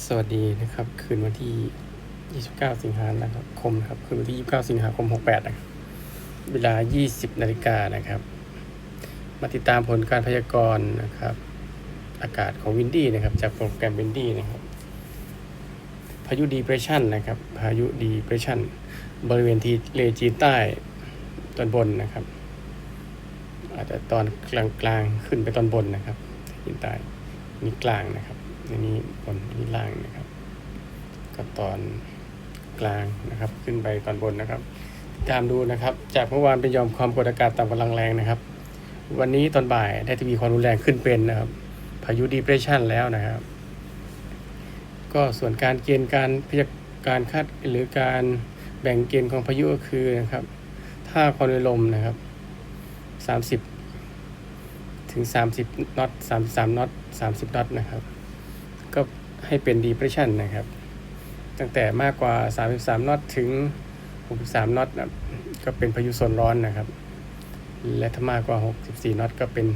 สวัสดีนะครับ คืนวันที่ 29 สิงหาคมนะครับ คืนวันที่ 29 สิงหาคม 68 นะครับ เวลา 20 นาฬิกานะครับ มาติดตามผลการพยากรณ์นะครับ อากาศของวินดี้นะครับ จากโปรแกรมวินดี้นะครับ พายุดีเพรสชันนะครับ พายุดีเพรสชันบริเวณที่เลจีใต้ตอนบนนะครับ อาจจะตอนกลางกลางๆขึ้นไปตอนบนนะครับจีนใต้ นี่กลางนะครับอันนี้บนอันนี้ล่างนะครับ ก็ตอนกลางนะครับ ขึ้นไปตอนบนนะครับติดตามดูนะครับ จากเมื่อวานเป็นยอมความกดอากาศต่ำกำลังแรงนะครับ วันนี้ตอนบ่ายได้ทีวีความรุนแรงขึ้นเป็นนะครับ พายุดีเพรสชันแล้วนะครับ ก็ส่วนการเกณฑ์การพยากการคาดหรือการแบ่งเกณฑ์ของพายุก็คือนะครับ ถ้าความเร็วลมนะครับ 30 ถึง 30น็อต33น็อต30น็อตนะครับ ก็ให้เป็น depression นะครับ ตั้งแต่มากกว่า 33น็อตถึง 63น็อตนะก็เป็นพายุโซนร้อนนะครับ และถ้ามากกว่า 64น็อตก็เป็น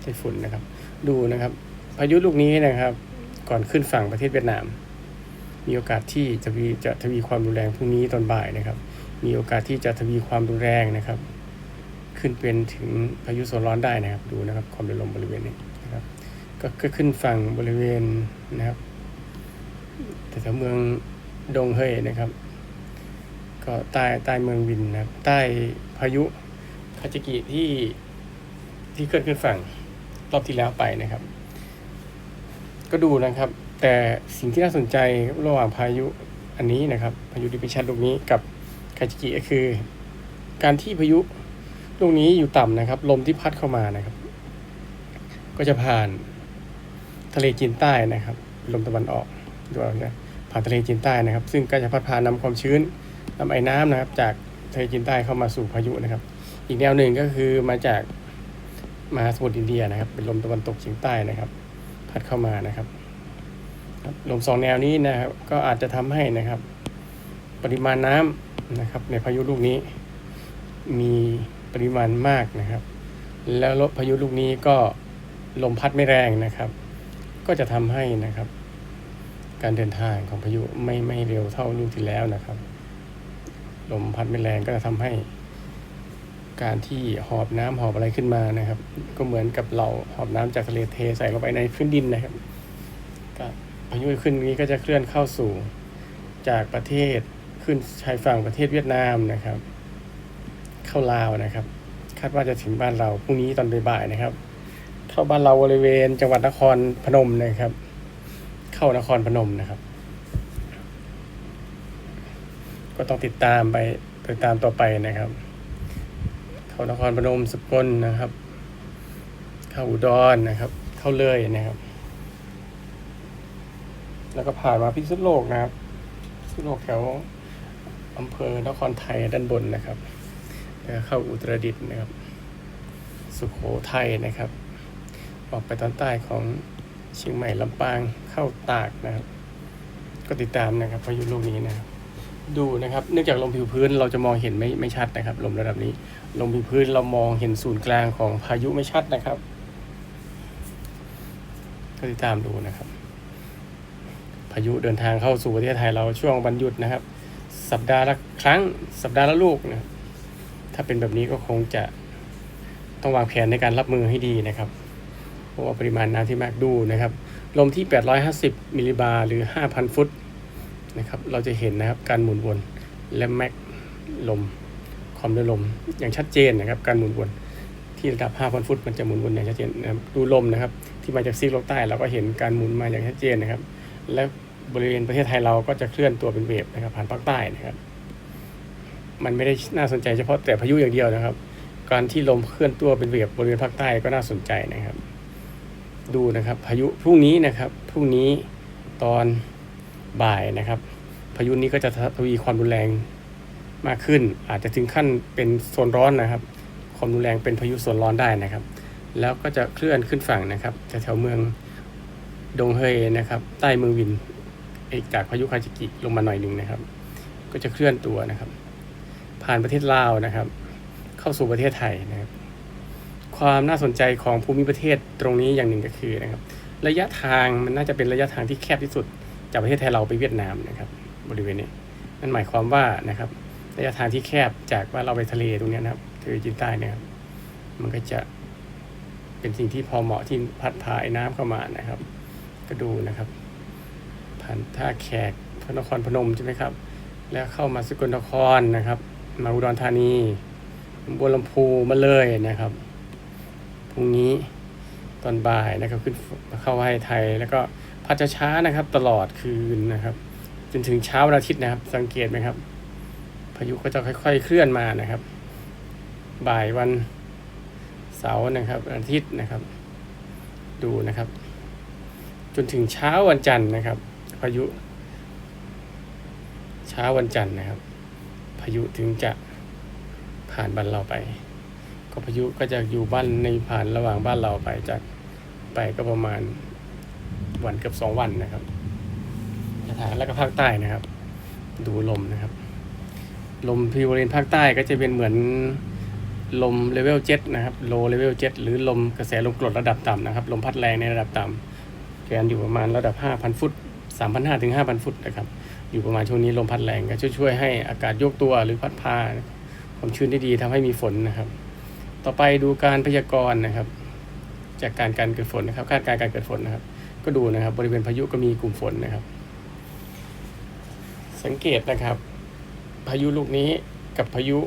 ไต้ฝุ่นนะครับ ดูนะครับ พายุลูกนี้นะครับ ก่อนขึ้นฝั่งประเทศเวียดนาม มีโอกาสที่จะมีจะทวีความรุนแรงพรุ่งนี้ตอนบ่ายนะครับ มีโอกาสที่จะทวีความรุนแรงนะครับ ขึ้นเป็นถึงพายุโซนร้อนได้นะครับ ดูนะครับความเร็วลมบริเวณนี้นะครับ ก็ขึ้นฝั่งบริเวณนะครับแต่แถวเมืองดงเฮยนะครับ ก็ใต้ใต้เมืองวินนะครับ ใต้พายุคาจิกิที่ที่เกิดขึ้นฝั่งรอบที่แล้วไปนะครับ ก็ดูนะครับ แต่สิ่งที่น่าสนใจระหว่างพายุอันนี้นะครับ พายุดิพิชันลูกนี้กับคาจิกิก็คือ การที่พายุ ลูกนี้อยู่ต่ำนะครับ ลมที่พัดเข้ามานะครับ ก็จะผ่านทะเลจีนใต้นะครับ ลมตะวันออกด้วยนะผ่านทะเลจีนใต้นะครับ ซึ่งก็จะพัดพานำความชื้นนำไอ้น้ำนะครับ จากทะเลจีนใต้เข้ามาสู่พายุนะครับ อีกแนวหนึ่งก็คือมาจากมหาสมุทรอินเดียนะครับ เป็นลมตะวันตกเฉียงใต้นะครับ พัดเข้ามานะครับครับลมสองแนวนี้นะครับ ก็อาจจะทำให้นะครับ ปริมาณน้ำนะครับ ในพายุลูกนี้มี ปริมาณมากนะครับ แล้วลพายุลูกนี้ก็ลมพัดไม่แรงนะครับ ก็จะทำให้นะครับ การเดินทางของพายุไม่ไม่เร็วเท่าลูกที่แล้วนะครับ ลมพัดไม่แรงก็จะทำให้ การที่หอบน้ำหอบอะไรขึ้นมานะครับ ก็เหมือนกับเราหอบน้ำจากทะเลเทใส่ลงไปในพื้นดินนะครับก็พายุขึ้นนี้ก็จะเคลื่อนเข้าสู่จากประเทศขึ้นชายฝั่งประเทศเวียดนามนะครับ เข้าลาวนะครับ คาดว่าจะถึงบ้านเราพรุ่งนี้ตอนบ่ายๆนะครับ เข้าบ้านเราบริเวณจังหวัดนครพนมนะครับ เข้านครพนมนะครับ ก็ต้องติดตามไปติดตามต่อไปนะครับ เข้านครพนมสกลนะครับ เข้าอุดรนะครับ เข้าเลยนะครับ แล้วก็ผ่านมาพิษณุโลกนะครับพิษณุโลกแถวอำเภอนครไทยด้านบนนะครับ เข้าอุตรดิตถ์นะครับ สุโขทัยนะครับ ออกไปตอนใต้ของเชียงใหม่ลำปางเข้าตากนะครับ ก็ติดตามนะครับพายุลูกนี้นะครับดูนะครับ เนื่องจากลมผิวพื้นเราจะมองเห็นไม่ไม่ชัดนะครับ ลมระดับนี้ ลมผิวพื้นเรามองเห็นศูนย์กลางของพายุไม่ชัดนะครับก็ติดตามดูนะครับ พายุเดินทางเข้าสู่ประเทศไทยเราช่วงวันหยุดนะครับ สัปดาห์ละครั้ง สัปดาห์ละลูกนะครับ ถ้าเป็นแบบนี้ก็คงจะต้องวางแผนในการรับมือให้ดีนะครับ เพราะว่าปริมาณน้ำที่มากดูนะครับ ลมที่ 850 มิลลิบาร์หรือ 5,000 ฟุตนะครับ เราจะเห็นนะครับการหมุนวนและแม็กลมความเร็วลมอย่างชัดเจนนะครับ การหมุนวนที่ระดับ 5,000 ฟุต มันจะหมุนวนอย่างชัดเจนนะครับดูลมนะครับ ที่มาจากซีกโลกใต้เราก็เห็นการหมุนมาอย่างชัดเจนนะครับ และบริเวณประเทศไทยเราก็จะเคลื่อนตัวเป็นเวฟนะครับผ่านภาคใต้นะครับ มันไม่ได้น่าสนใจเฉพาะแต่พายุอย่างเดียวนะครับ การที่ลมเคลื่อนตัวเป็นเวฟบริเวณภาคใต้ก็น่าสนใจนะครับ ดูนะครับพายุพรุ่งนี้นะครับพรุ่งนี้ตอนบ่ายนะครับ พายุนี้ก็จะทวีความรุนแรงมากขึ้น อาจจะถึงขั้นเป็นโซนร้อนนะครับ ความรุนแรงเป็นพายุโซนร้อนได้นะครับ แล้วก็จะเคลื่อนขึ้นฝั่งนะครับแถวเมืองดงเฮยนะครับ ใต้เมืองวินเอกจากพายุคาจิกิลงมาหน่อยหนึ่งนะครับ ก็จะเคลื่อนตัวนะครับ ผ่านประเทศลาวนะครับ เข้าสู่ประเทศไทยนะครับ ความน่าสนใจของภูมิประเทศตรงนี้อย่างหนึ่งก็คือนะครับ ระยะทางมันน่าจะเป็นระยะทางที่แคบที่สุด จากประเทศไทยเราไปเวียดนามนะครับ บริเวณนี้นั่นหมายความว่านะครับ ระยะทางที่แคบจากว่าเราไปทะเลตรงนี้นะครับทะเลจีนใต้เนี่ยครับ มันก็จะเป็นสิ่งที่พอเหมาะที่พัดพาไอ้น้ำเข้ามานะครับ ก็ดูนะครับ ผ่านท่าแขกพระนครพนมใช่ไหมครับ แล้วเข้ามาสกลนครนะครับ มาอุดรธานีบัวลำพูมาเลยนะครับพรุ่งนี้ตอนบ่ายนะครับขึ้นเข้าให้ไทย แล้วก็พัดช้านะครับ ตลอดคืนนะครับ จนถึงเช้าวันอาทิตย์นะครับ สังเกตไหมครับ พายุก็จะค่อย ๆ เคลื่อนมานะครับ บ่ายวันเสาร์นะครับ อาทิตย์นะครับ ดูนะครับ จนถึงเช้าวันจันทร์นะครับ พายุ เช้าวันจันทร์นะครับ พายุถึงจะผ่านบ้านเราไป ก็พายุก็จะอยู่บ้านในผ่านระหว่างบ้านเราไปจากไปก็ประมาณวันเกือบสองวันนะครับทางแล้วก็ภาคใต้นะครับ ดูลมนะครับ ลมที่บริเวณภาคใต้ก็จะเป็นเหมือนลมเลเวลเจ็ดนะครับโลเลเวลเจ็ดหรือลมกระแสลมกรดระดับต่ำนะครับ ลมพัดแรงในระดับต่ำแกนอยู่ประมาณระดับ 5,000 ฟุต 3,500 ถึง 5,000 ฟุตนะครับ อยู่ประมาณช่วงนี้ลมพัดแรงก็ช่วยช่วยให้อากาศโยกตัวหรือพัดพาความชื้นได้ดีทำให้มีฝนนะครับ ต่อไปดูการพยากรณ์นะครับ จากการการเกิดฝนนะครับคาดการการเกิดฝนนะครับ ก็ดูนะครับ บริเวณพายุก็มีกลุ่มฝนนะครับ สังเกตนะครับ พายุลูกนี้กับพายุ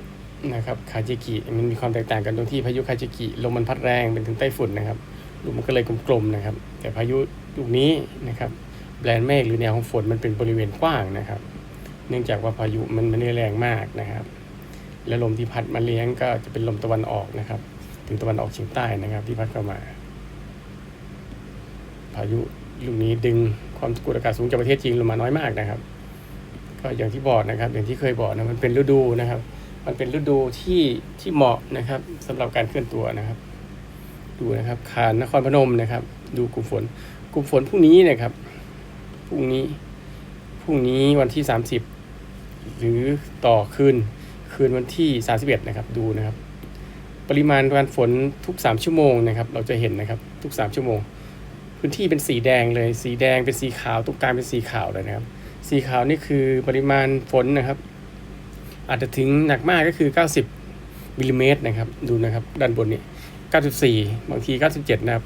นะครับคาจิกิมันมีความแตกต่างกันตรงที่พายุคาจิกิลมมันพัดแรงเป็นถึงไต้ฝุ่นนะครับลูกมันก็เลยกลมๆนะครับ แต่พายุลูกนี้นะครับ แบรนด์เมฆหรือแนวของฝนมันเป็นบริเวณกว้างนะครับ เนื่องจากว่าพายุมันไม่ได้แรงมากนะครับ และลมที่พัดมาเลี้ยงก็จะเป็นลมตะวันออกนะครับ ถึงตะวันออกเฉียงใต้นะครับ ที่พัดเข้ามา พายุลูกนี้ดึงความกดอากาศสูงจากประเทศจีนลงมาน้อยมากนะครับ ก็อย่างที่บอกนะครับ อย่างที่เคยบอกนะมันเป็นฤดูนะครับ มันเป็นฤดูที่ที่เหมาะนะครับสำหรับการเคลื่อนตัวนะครับ ดูนะครับขานนครพนมนะครับ ดูกลุ่มฝน กลุ่มฝนพรุ่งนี้นะครับ พรุ่งนี้พรุ่งนี้วันที่ 30 หรือต่อคืนคืนวันที่ 31 นะครับดูนะครับ ปริมาณการฝนทุก 3 ชั่วโมงนะครับ เราจะเห็นนะครับทุก 3 ชั่วโมง พื้นที่เป็นสีแดงเลย สีแดงเป็นสีขาวตรงกลางเป็นสีขาวเลยนะครับ สีขาวนี่คือปริมาณฝนนะครับ อาจจะถึงหนักมากก็คือ 90มิลลิเมตรนะครับ ดูนะครับ ด้านบนนี้94 บางที 97 นะครับ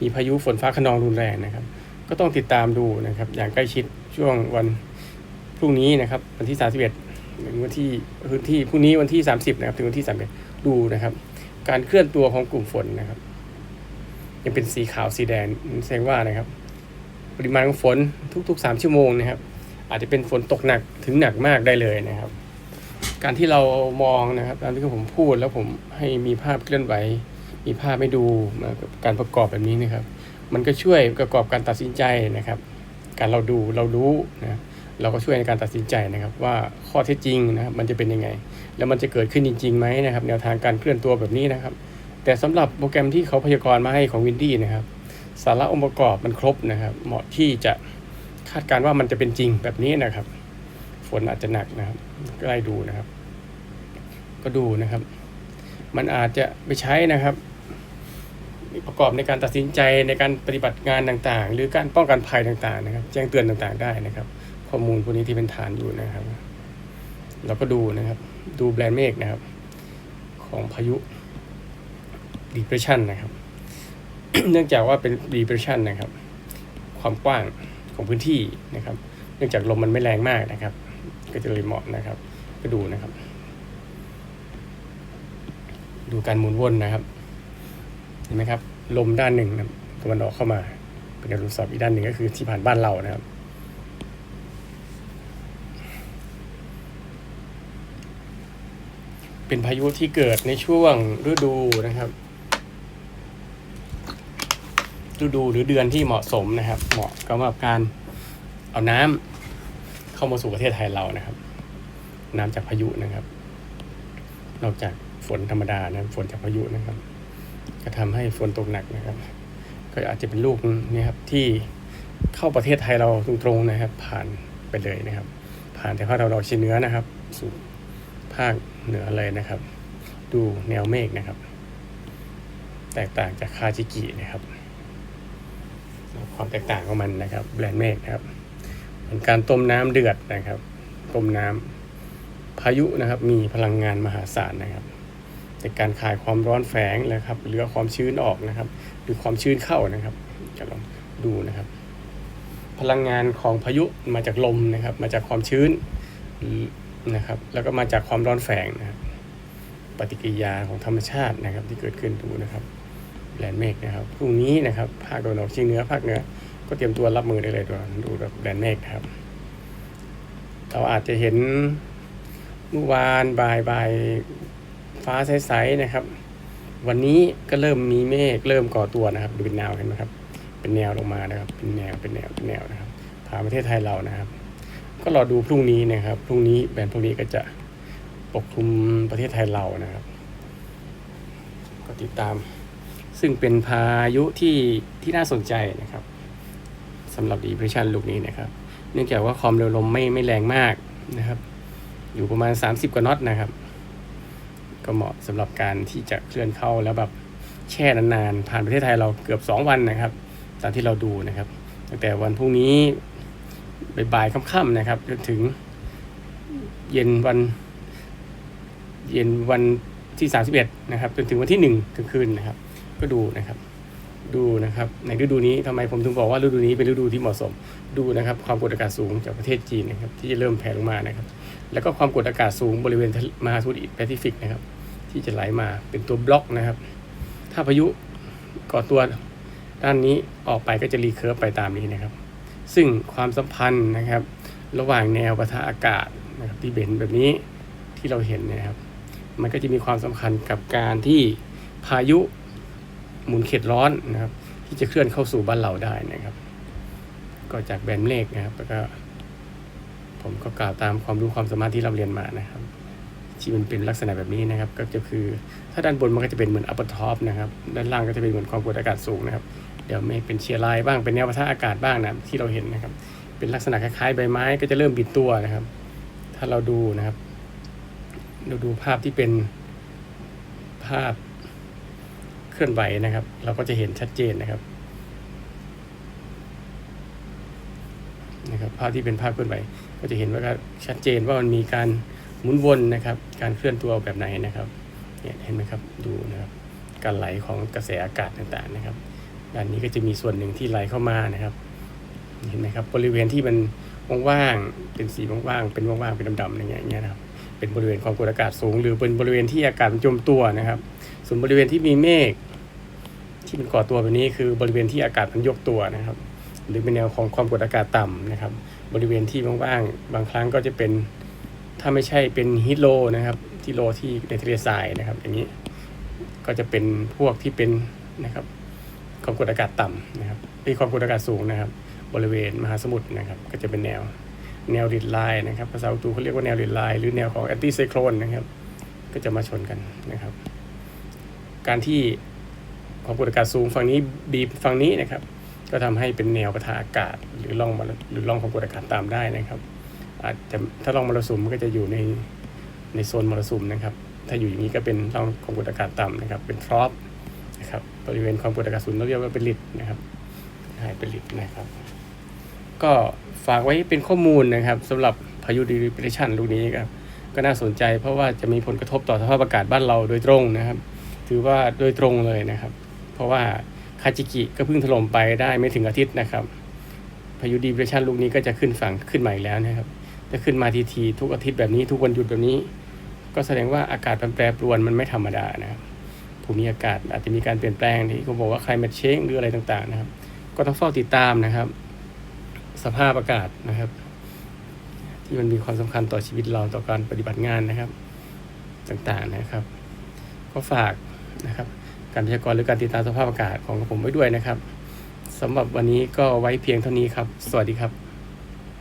มีพายุฝนฟ้าขนองรุนแรงนะครับ ก็ต้องติดตามดูนะครับ อย่างใกล้ชิดช่วงวันพรุ่งนี้นะครับ วันที่ 31ถึงวันที่พื้นที่พรุ่งนี้วันที่ 30 นะครับ ถึงวันที่31ดูนะครับ การเคลื่อนตัวของกลุ่มฝนนะครับ ยังเป็นสีขาวสีแดงแสดงว่านะครับ ปริมาณของฝนทุก ๆ 3 ชั่วโมงนะครับ อาจจะเป็นฝนตกหนักถึงหนักมากได้เลยนะครับ การที่เรามองนะครับตามที่ผมพูดแล้วผมให้มีภาพเคลื่อนไหวมีภาพให้ดูมากับการประกอบแบบนี้นะครับ มันก็ช่วยประกอบการตัดสินใจนะครับ การเราดูเรารู้นะเราก็ช่วยในการตัดสินใจนะครับ ว่าข้อเท็จจริงนะครับมันจะเป็นยังไง แล้วมันจะเกิดขึ้นจริงๆไหมนะครับ แนวทางการเคลื่อนตัวแบบนี้นะครับ แต่สำหรับโปรแกรมที่เขาพยากรณ์มาให้ของวินดี้นะครับ สาระองค์ประกอบมันครบนะครับ เหมาะที่จะคาดการณ์ว่ามันจะเป็นจริงแบบนี้นะครับ ฝนอาจจะหนักนะครับใกล้ดูนะครับ ก็ดูนะครับ มันอาจจะไปใช้นะครับ ประกอบในการตัดสินใจในการปฏิบัติงานต่างๆ หรือการป้องกันภัยต่างๆนะครับ แจ้งเตือนต่างๆได้นะครับ ข้อมูลพวกนี้ที่เป็นฐานอยู่นะครับ เราก็ดูนะครับ ดูแบรนด์เมฆนะครับ ของพายุ depression นะครับ เนื่องจากว่าเป็น depression นะครับ ความกว้างของพื้นที่นะครับ เนื่องจากลมมันไม่แรงมากนะครับ ก็จะเลยเหมาะนะครับ ก็ดูนะครับ ดูการหมุนวนนะครับ ห็นไหมครับ ลมด้านหนึ่งนะตะวันออกเข้ามา เป็นการตรวจสอบอีกด้านหนึ่งก็คือที่ผ่านบ้านเรานะครับ เป็นพายุที่เกิดในช่วงฤดูนะครับ ฤดูหรือเดือนที่เหมาะสมนะครับ เหมาะสำหรับการเอาน้ำเข้ามาสู่ประเทศไทยเรานะครับ น้ำจากพายุนะครับ นอกจากฝนธรรมดานะฝนจากพายุนะครับ ก็ทำให้ฝนตกหนักนะครับ ก็อาจจะเป็นลูกนี่ครับที่เข้าประเทศไทยเราตรงๆนะครับ ผ่านไปเลยนะครับ ผ่านแต่ภาคตะวันออกเฉียงเหนือนะครับ สู่ภาคเหนือเลยนะครับ ดูแนวเมฆนะครับ แตกต่างจากคาจิกินะครับความแตกต่างของมันนะครับแบรนด์เมฆนะครับเป็นการต้มน้ำเดือดนะครับ ต้มน้ำพายุนะครับ มีพลังงานมหาศาลนะครับ ในการคายความร้อนแฝงนะครับหรือความชื้นออกนะครับ หรือความชื้นเข้านะครับจะลองดูนะครับ พลังงานของพายุมาจากลมนะครับ มาจากความชื้นนะครับ แล้วก็มาจากความร้อนแฝงนะครับปฏิกิริยาของธรรมชาตินะครับ ที่เกิดขึ้นดูนะครับแลนเมฆนะครับพรุ่งนี้นะครับภาคตะวันออกเฉียงเหนือภาคเหนือก็เตรียมตัวรับมือได้เลยด้วยดูแบบแลนเมฆครับ เราอาจจะเห็นเมื่อวานบ่ายบ่าย ฟ้าใสๆนะครับ วันนี้ก็เริ่มมีเมฆเริ่มก่อตัวนะครับดูเป็นแนวเห็นไหมครับ เป็นแนวลงมานะครับ เป็นแนวเป็นแนวเป็นแนวนะครับผ่านประเทศไทยเรานะครับ ก็รอดูพรุ่งนี้นะครับ พรุ่งนี้แบนพรุ่งนี้ก็จะปกคลุมประเทศไทยเรานะครับ ก็ติดตาม ซึ่งเป็นพายุที่ที่น่าสนใจนะครับสำหรับ depression ลูกนี้นะครับ เนื่องจากว่าความเร็วลมไม่ไม่แรงมากนะครับ อยู่ประมาณ 30 กว่าน็อตนะครับ ก็เหมาะสำหรับการที่จะเคลื่อนเข้าแล้วแบบแช่นานๆ ผ่านประเทศไทยเราเกือบ 2 วันนะครับ ตามที่เราดูนะครับ ตั้งแต่วันพรุ่งนี้บ่ายๆค่ำๆนะครับจนถึงเย็นวัน เย็นวันที่ 31 นะครับ จนถึงวันที่ 1กลางคืนนะครับ ก็ดูนะครับ ดูนะครับ ในฤดูนี้ทำไมผมถึงบอกว่าฤดูนี้เป็นฤดูที่เหมาะสม ดูนะครับ ความกดอากาศสูงจากประเทศจีนนะครับ ที่จะเริ่มแผ่ลงมานะครับ แล้วก็ความกดอากาศสูงบริเวณมหาสมุทรแปซิฟิกนะครับ ที่จะไหลมาเป็นตัวบล็อกนะครับ ถ้าพายุก่อตัวด้านนี้ออกไปก็จะรีเคิร์ฟไปตามนี้นะครับ ซึ่งความสัมพันธ์นะครับ ระหว่างแนวปะทะอากาศนะครับที่เบนแบบนี้ที่เราเห็นนะครับ มันก็จะมีความสำคัญกับการที่พายุหมุนเขตร้อนนะครับ ที่จะเคลื่อนเข้าสู่บ้านเราได้นะครับ ก็จากแบนเลขนะครับแล้วก็ ผมก็กล่าวตามความรู้ความสามารถที่เราเรียนมานะครับที่มันเป็นลักษณะแบบนี้นะครับ ก็จะคือถ้าด้านบนมันก็จะเป็นเหมือนอัปเปอร์ท็อปนะครับ ด้านล่างก็จะเป็นเหมือนความกดอากาศสูงนะครับ เดี๋ยวไม่เป็นเชียร์ไลน์บ้างเป็นแนวปะทะอากาศบ้างนะที่เราเห็นนะครับ เป็นลักษณะคล้ายๆใบไม้ก็จะเริ่มบิดตัวนะครับ ถ้าเราดูนะครับ เราดูภาพที่เป็นภาพเคลื่อนไหวนะครับ เราก็จะเห็นชัดเจนนะครับนะครับภาพที่เป็นภาพเคลื่อนไหว ก็จะเห็นว่าชัดเจนว่ามันมีการหมุนวนนะครับ การเคลื่อนตัวแบบไหนนะครับเนี่ยเห็นไหมครับดูนะครับการไหลของกระแสอากาศต่างๆนะครับด้านนี้ก็จะมีส่วนหนึ่งที่ไหลเข้ามานะครับ เห็นไหมครับบริเวณที่มันว่างๆเป็นสีว่างๆเป็นว่างๆเป็นดำๆอะไรอย่างเงี้ยนะครับเป็นบริเวณความกดอากาศสูง หรือเป็นบริเวณที่อากาศมันจมตัวนะครับ ส่วนบริเวณที่มีเมฆที่มันก่อตัวแบบนี้คือบริเวณที่อากาศมันยกตัวนะครับ หรือเป็นแนวของความกดอากาศต่ำนะครับ บริเวณที่ว่างๆ บางครั้งก็จะเป็นถ้าไม่ใช่เป็นฮิโลนะครับที่โลที่ในทะเลทรายนะครับ อย่างนี้ก็จะเป็นพวกที่เป็นนะครับความกดอากาศต่ำนะครับมีความกดอากาศสูงนะครับ บริเวณมหาสมุทรนะครับ ก็จะเป็นแนวแนวริดไลน์นะครับภาษาอุตุเขาเรียกว่าแนวริดไลน์หรือแนวของแอนตี้ไซโคลนนะครับ ก็จะมาชนกันนะครับ การที่ความกดอากาศสูงฝั่งนี้บีบฝั่งนี้นะครับ ก็ทำให้เป็นแนวปะทะอากาศ หรือร่องมรหรือร่องความกดอากาศตามได้นะครับ อาจจะถ้าร่องมรสุมก็จะอยู่ในในโซนมรสุมนะครับ ถ้าอยู่อย่างนี้ก็เป็นร่องความกดอากาศต่ำนะครับ เป็นทรอปนะครับบริเวณความกดอากาศสูงเราเรียกว่าเป็นลิดนะครับหายเป็นลิดนะครับ ก็ฝากไว้เป็นข้อมูลนะครับสำหรับพายุดีเ p รชันลูกนี้ครับก็น่าสนใจเพราะว่าจะมีผลกระทบต่อสภาพอากาศบ้านเราโดยตรงนะครับ ถือว่าโดยตรงเลยนะครับ เพราะว่า คาจิกิก็เพิ่งถล่มไปได้ไม่ถึงอาทิตย์นะครับ พายุดีเ p รชันลูกนี้ก็จะขึ้นฝั่งขึ้นใหม่แล้วนะครับ จะขึ้นมาทีทีทุกอาทิตย์แบบนี้ทุกวันหยุดแบบนี้ ก็แสดงว่าอากาศมันแปรปรวนมันไม่ธรรมดานะครับภูมิอากาศอาจจะมีการเปลี่ยนแปลงที่เขาบอกว่า climate change หรืออะไรต่างๆนะครับ ก็ต้องเฝ้าติดตามนะครับ สภาพอากาศนะครับ ที่มันมีความสำคัญต่อชีวิตเราต่อการปฏิบัติงานนะครับ ต่างๆนะครับ ก็ฝากนะครับ การพยากรณ์หรือการติดตามสภาพอากาศของผมไว้ด้วยนะครับสำหรับวันนี้ก็ไว้เพียงเท่านี้ครับ สวัสดีครับ